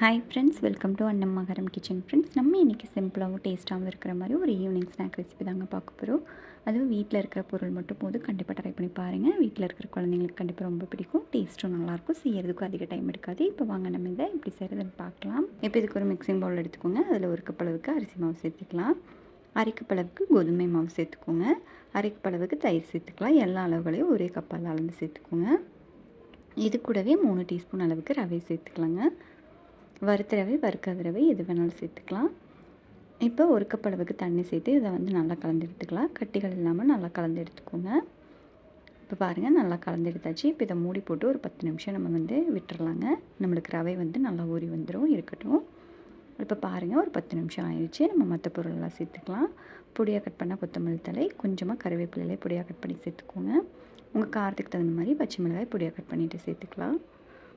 Hi friends welcome to அண்ணம் மகரம் kitchen friends நம்ம இன்றைக்கி சிம்பிளாகவும் டேஸ்ட்டாகவும் இருக்கிற மாதிரி ஒரு ஈவினிங் ஸ்நாக் ரெசிபி தாங்க பார்க்க போகிறோம் அதுவும் வீட்டில் இருக்கிற பொருள் மட்டும் போது கண்டிப்பாக ட்ரை பண்ணி பாருங்கள் வீட்டில் இருக்கிற குழந்தைங்களுக்கு கண்டிப்பாக ரொம்ப பிடிக்கும். டேஸ்ட்டும் நல்லாயிருக்கும். செய்யறதுக்கும் அதிக டைம் எடுக்காது. இப்போ வாங்க நம்ம இதை எப்படி செய்கிறதுன்னு பார்க்கலாம். இப்போ இதுக்கு ஒரு மிக்சிங் பவுல் எடுத்துக்கோங்க. அதில் ஒரு கப் அளவுக்கு அரிசி மாவு சேர்த்துக்கலாம். அரை அளவுக்கு கோதுமை மாவு சேர்த்துக்கோங்க. அரை அளவுக்கு தயிர் சேர்த்துக்கலாம். எல்லா அளவுகளையும் ஒரே கப்பால் அளந்து சேர்த்துக்கோங்க. இது கூடவே மூணு டீஸ்பூன் அளவுக்கு ரவை சேர்த்துக்கலாங்க. வறுத்த ரவை வறுக்காத ரவை எது வேணாலும் சேர்த்துக்கலாம். இப்போ ஒரு கப் அளவுக்கு தண்ணி சேர்த்து இதை வந்து நல்லா கலந்து எடுத்துக்கலாம். கட்டிகள் இல்லாமல் நல்லா கலந்து எடுத்துக்கோங்க. இப்போ பாருங்கள் நல்லா கலந்து எடுத்தாச்சு. இப்போ இதை மூடி போட்டு ஒரு பத்து நிமிஷம் நம்ம வந்து விட்டுறலாங்க. நம்மளுக்கு ரவை வந்து நல்லா ஊறி வந்துடும் இருக்கட்டும். இப்போ பாருங்கள் ஒரு பத்து நிமிஷம் ஆயிடுச்சு நம்ம மற்ற பொருளெல்லாம் சேர்த்துக்கலாம். பொடியாக கட் பண்ணால் கொத்தமல்லி தலை கொஞ்சமாக கருவேப்பிலையிலே பொடியாக கட் பண்ணி சேர்த்துக்கோங்க. உங்கள் காரத்துக்கு தகுந்த மாதிரி பச்சை மிளகாய் பொடியாக கட் பண்ணிவிட்டு சேர்த்துக்கலாம்.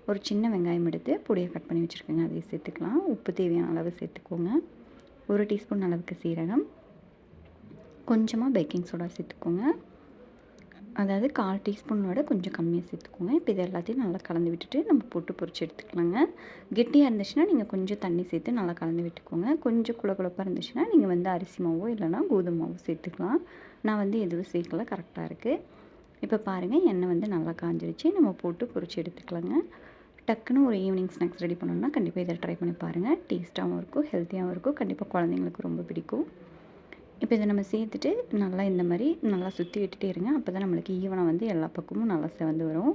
ஒரு சின்ன வெங்காயம் எடுத்து பொடியை கட் பண்ணி வச்சுருக்கேங்க. அதையும் சேர்த்துக்கலாம். உப்பு தேவையான அளவு சேர்த்துக்கோங்க. ஒரு டீஸ்பூன் அளவுக்கு சீரகம். கொஞ்சமாக பேக்கிங் சோடா சேர்த்துக்கோங்க. அதாவது கால் டீஸ்பூனோட கொஞ்சம் கம்மியாக சேர்த்துக்கோங்க. இப்போ இது எல்லாத்தையும் நல்லா கலந்து விட்டுட்டு நம்ம போட்டு பொறிச்சு எடுத்துக்கலாங்க. கெட்டியாக இருந்துச்சுன்னா நீங்கள் கொஞ்சம் தண்ணி சேர்த்து நல்லா கலந்து விட்டுக்கோங்க. கொஞ்சம் குழ குழப்பாக இருந்துச்சுன்னா நீங்கள் வந்து அரிசி மாவோ இல்லைனா கோதுமை மாவோ சேர்த்துக்கலாம். நான் வந்து எதுவும் சேர்க்கல. கரெக்டாக இருக்குது இப்போ பாருங்கள் எண்ணெய் வந்து நல்லா காஞ்சிருச்சு. நம்ம போட்டு பொறிச்சு எடுத்துக்கலாங்க. டக்குன்னு ஒரு ஈவினிங் ஸ்நாக்ஸ் ரெடி பண்ணணும்னா கண்டிப்பாக இதை ட்ரை பண்ணி பாருங்கள் டேஸ்ட்டாகவும் இருக்கும் ஹெல்த்தியாகவும் இருக்கும். கண்டிப்பாக குழந்தைங்களுக்கு ரொம்ப பிடிக்கும். இப்போ இதை நம்ம சேர்த்துட்டு நல்லா இந்த மாதிரி நல்லா சுற்றி விட்டுட்டே இருங்க. அப்போ தான் நம்மளுக்கு ஈவனாக வந்து எல்லா பக்கமும் நல்லா செவந்து வரும்.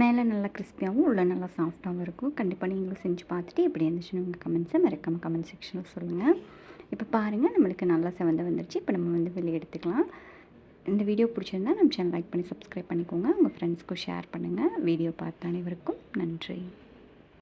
மேலே நல்லா கிறிஸ்பியாகவும் உள்ளே நல்லா சாஃப்டாகவும் இருக்கும். கண்டிப்பாக நீங்களும் செஞ்சு பார்த்துட்டு எப்படி இருந்துச்சுன்னு உங்கள் கமெண்ட்ஸை மறக்காமல் கமெண்ட் செக்ஷனில் சொல்லுங்கள் இப்போ பாருங்கள் நம்மளுக்கு நல்லா செவந்து வந்துருச்சு. இப்போ நம்ம வந்து வெளியே எடுத்துக்கலாம். இந்த வீடியோ பிடிச்சிருந்தா நம்ம சேனல் லைக் பண்ணி சப்ஸ்கிரைப் பண்ணிக்கோங்க. உங்கள் ஃப்ரெண்ட்ஸ்க்கும் ஷேர் பண்ணுங்கள் வீடியோ பார்த்த அனைவருக்கும் நன்றி.